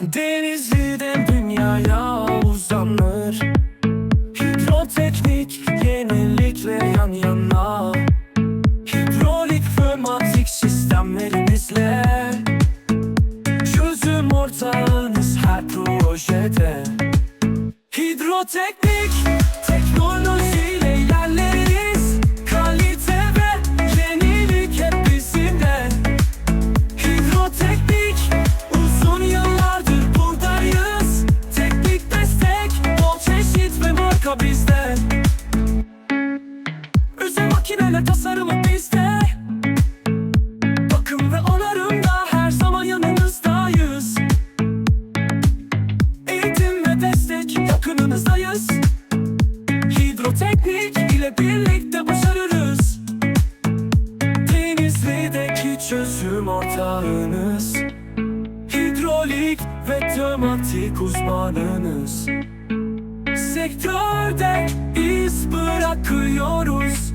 Denizli'den dünyaya uzanır. Hidroteknik yenilikle yan yana. Hidrolik pneumatik sistemlerimizle Çözüm ortağınız her projede Hidroteknik marka bizde. Özel makineler tasarımı bizde. Bakım ve onarımda her zaman yanınızdayız. Eğitim ve destek yakınınızdayız. Hidroteknik ile birlikte başarırız. Denizli'deki çözüm ortağınız. Hidrolik ve tematik uzmanınız Sektörde iz bırakıyoruz.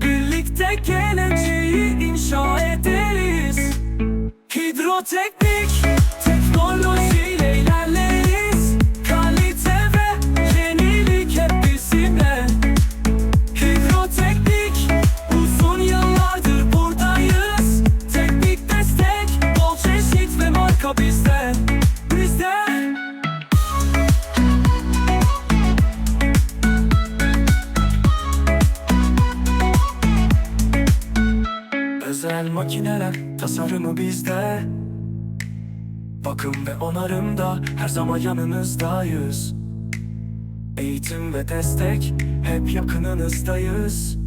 Birlikte geleceği inşa ederiz. Hidroteknik Özel makineler tasarımı bizde. Bakım ve onarımda her zaman yanınızdayız. Eğitim ve destek hep yakınınızdayız.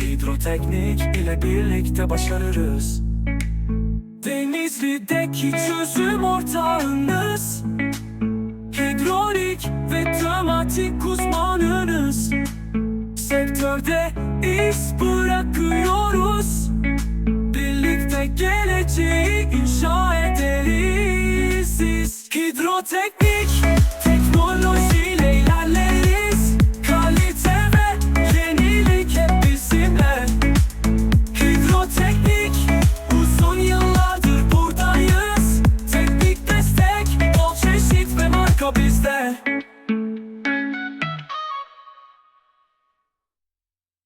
Hidroteknik ile birlikte başarırız. Denizli'deki çözüm ortağınız sektörde iş bırakıyoruz. Birlikte geleceği inşa ederiz. Biz Hidroteknik teknolojiyle ilerleriz. Kalite ve yenilik hep bizimle. Hidroteknik uzun yıllardır buradayız. Teknik destek, bol çeşit ve marka bizde.